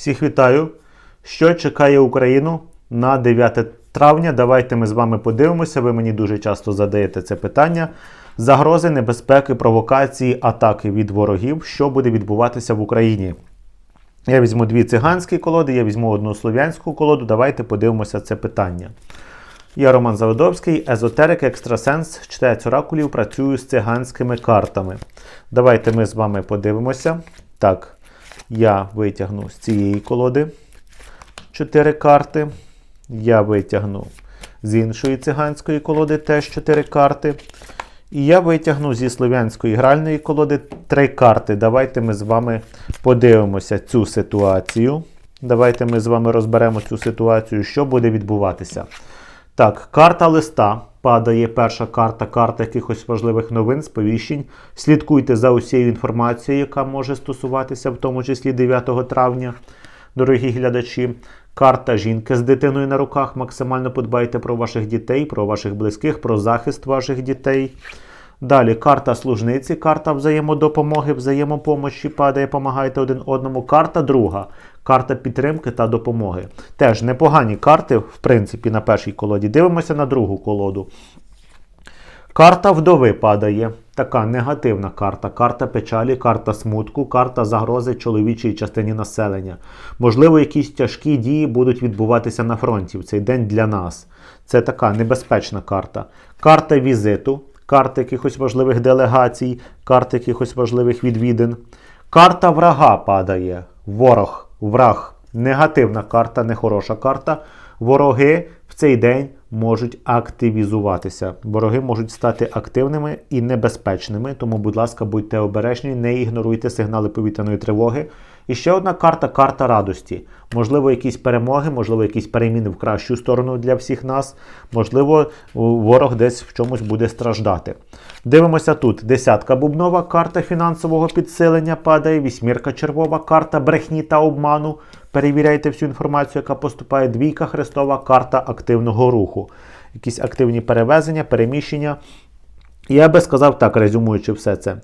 Всіх вітаю! Що чекає Україну на 9 травня? Давайте ми з вами подивимося. Ви мені дуже часто задаєте це питання. Загрози, небезпеки, провокації, атаки від ворогів, що буде відбуватися в Україні. Я візьму дві циганські колоди, я візьму одну слов'янську колоду. Давайте подивимося це питання. Я Роман Заводовський, езотерик, екстрасенс, читається оракулів, працюю з циганськими картами. Давайте ми з вами подивимося. Так, я витягну з цієї колоди 4 карти. Я витягну з іншої циганської колоди теж 4 карти. І я витягну зі слов'янської гральної колоди 3 карти. Давайте ми з вами подивимося цю ситуацію. Давайте ми з вами розберемо цю ситуацію, що буде відбуватися. Так, карта листа. Падає перша карта, карта якихось важливих новин, сповіщень. Слідкуйте за усією інформацією, яка може стосуватися, в тому числі 9 травня, дорогі глядачі. Карта жінки з дитиною на руках. Максимально подбайте про ваших дітей, про ваших близьких, про захист ваших дітей. Далі карта служниці, карта взаємодопомоги, взаємопомощі падає, помагайте один одному. Карта друга, карта підтримки та допомоги. Теж непогані карти, в принципі, на першій колоді. Дивимося на другу колоду. Карта вдови падає. Така негативна карта. Карта печалі, карта смутку, карта загрози чоловічій частині населення. Можливо, якісь тяжкі дії будуть відбуватися на фронті в цей день для нас. Це така небезпечна карта. Карта візиту, карта якихось важливих делегацій, карта якихось важливих відвідин. Карта врага падає. Ворог, враг. Негативна карта, нехороша карта. Вороги в цей день можуть активізуватися. Вороги можуть стати активними і небезпечними. Тому, будь ласка, будьте обережні, не ігноруйте сигнали повітряної тривоги. І ще одна карта карта радості. Можливо, якісь перемоги, можливо, якісь переміни в кращу сторону для всіх нас. Можливо, ворог десь в чомусь буде страждати. Дивимося тут. Десятка бубнова карта фінансового підсилення падає, вісьмірка червова карта брехні та обману. Перевіряйте всю інформацію, яка поступає. Двійка хрестова карта активного руху. Якісь активні перевезення, переміщення. Я би сказав так, резюмуючи все це.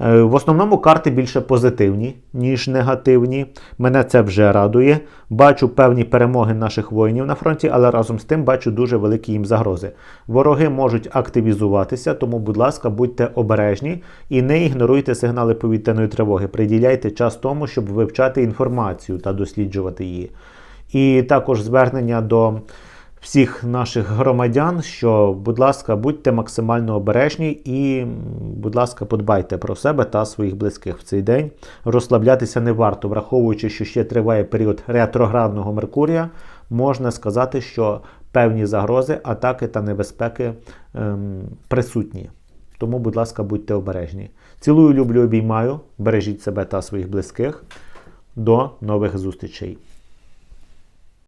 Е, В основному карти більше позитивні, ніж негативні. Мене це вже радує. Бачу певні перемоги наших воїнів на фронті, але разом з тим бачу дуже великі їм загрози. Вороги можуть активізуватися, тому, будь ласка, будьте обережні і не ігноруйте сигнали повітряної тривоги. Приділяйте час тому, щоб вивчати інформацію та досліджувати її. І також звернення до всіх наших громадян, що, будь ласка, будьте максимально обережні і, будь ласка, подбайте про себе та своїх близьких в цей день. Розслаблятися не варто, враховуючи, що ще триває період ретроградного Меркурія, можна сказати, що певні загрози, атаки та небезпеки ем, присутні. Тому, будь ласка, будьте обережні. Цілую, люблю, обіймаю. Бережіть себе та своїх близьких. До нових зустрічей.